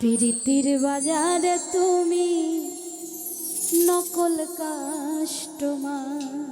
প্রীতির বাজারে তুমি নকল কাস্টমার।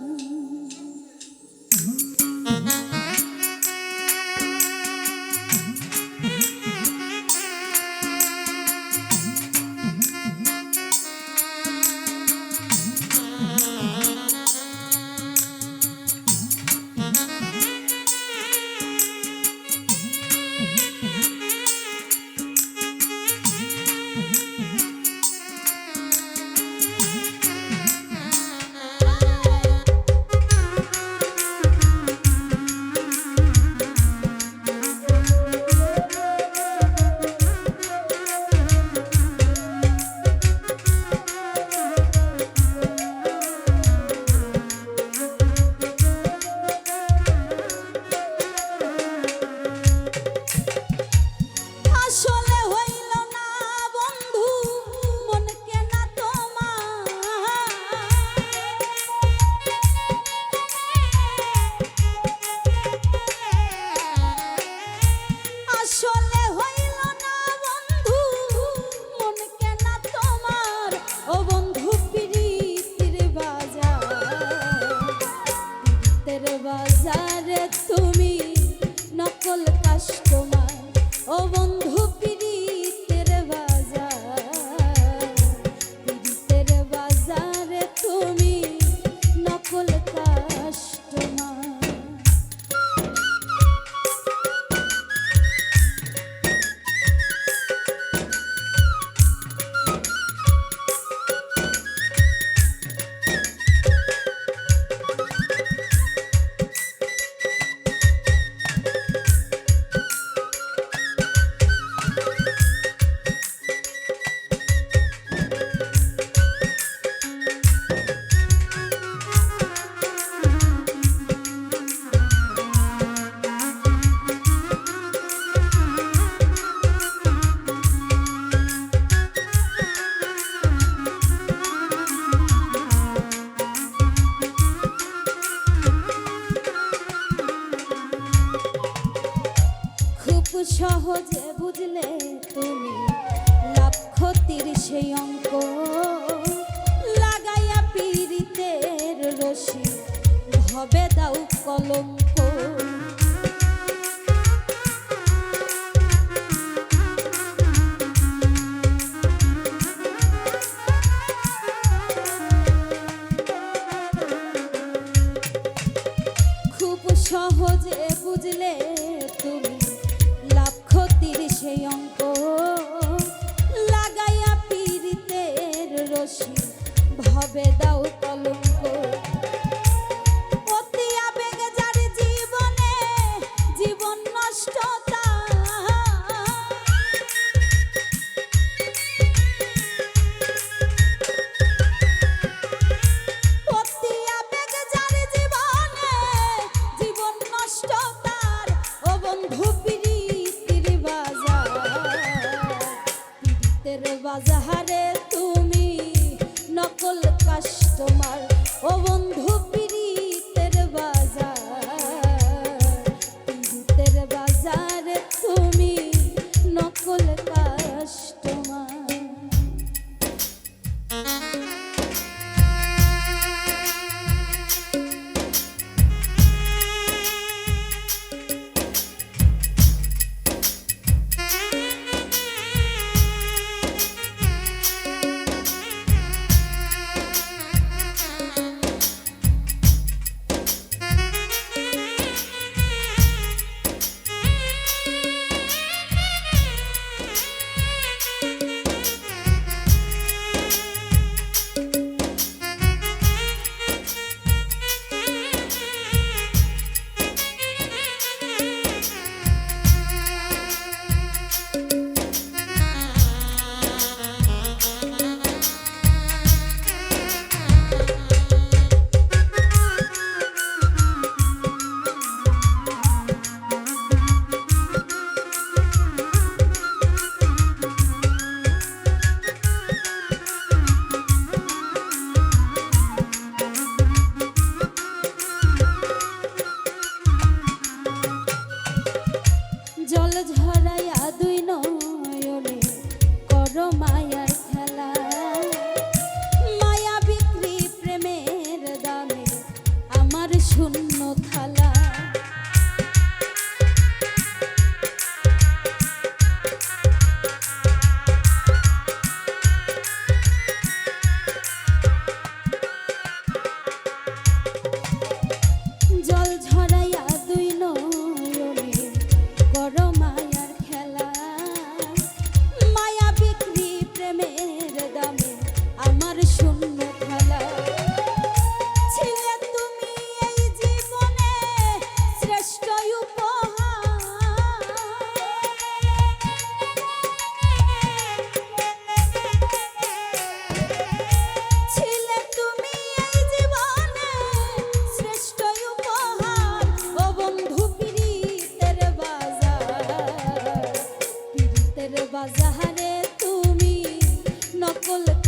সহজে বুঝলে তুমি লক্ষ সেই অঙ্ক। লাগাইয়া পীড়িতের রশি হবে দাও কলঙ্ক Roma Bullet.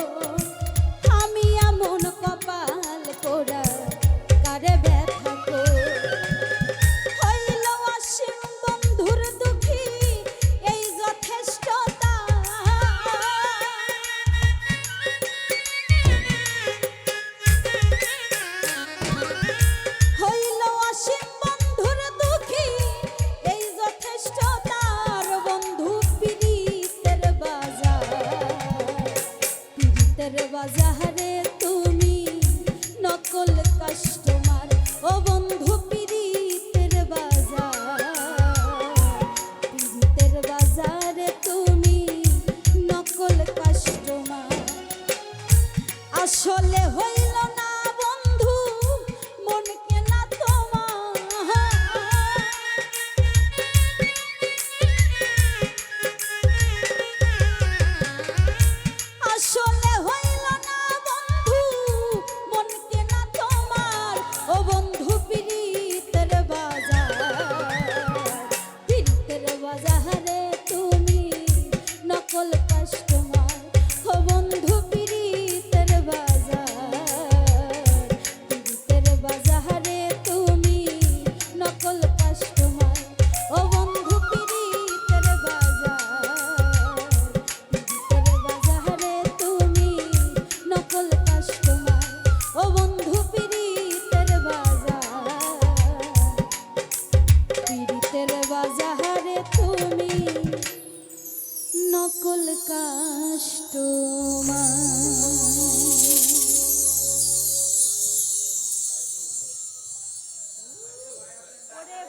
little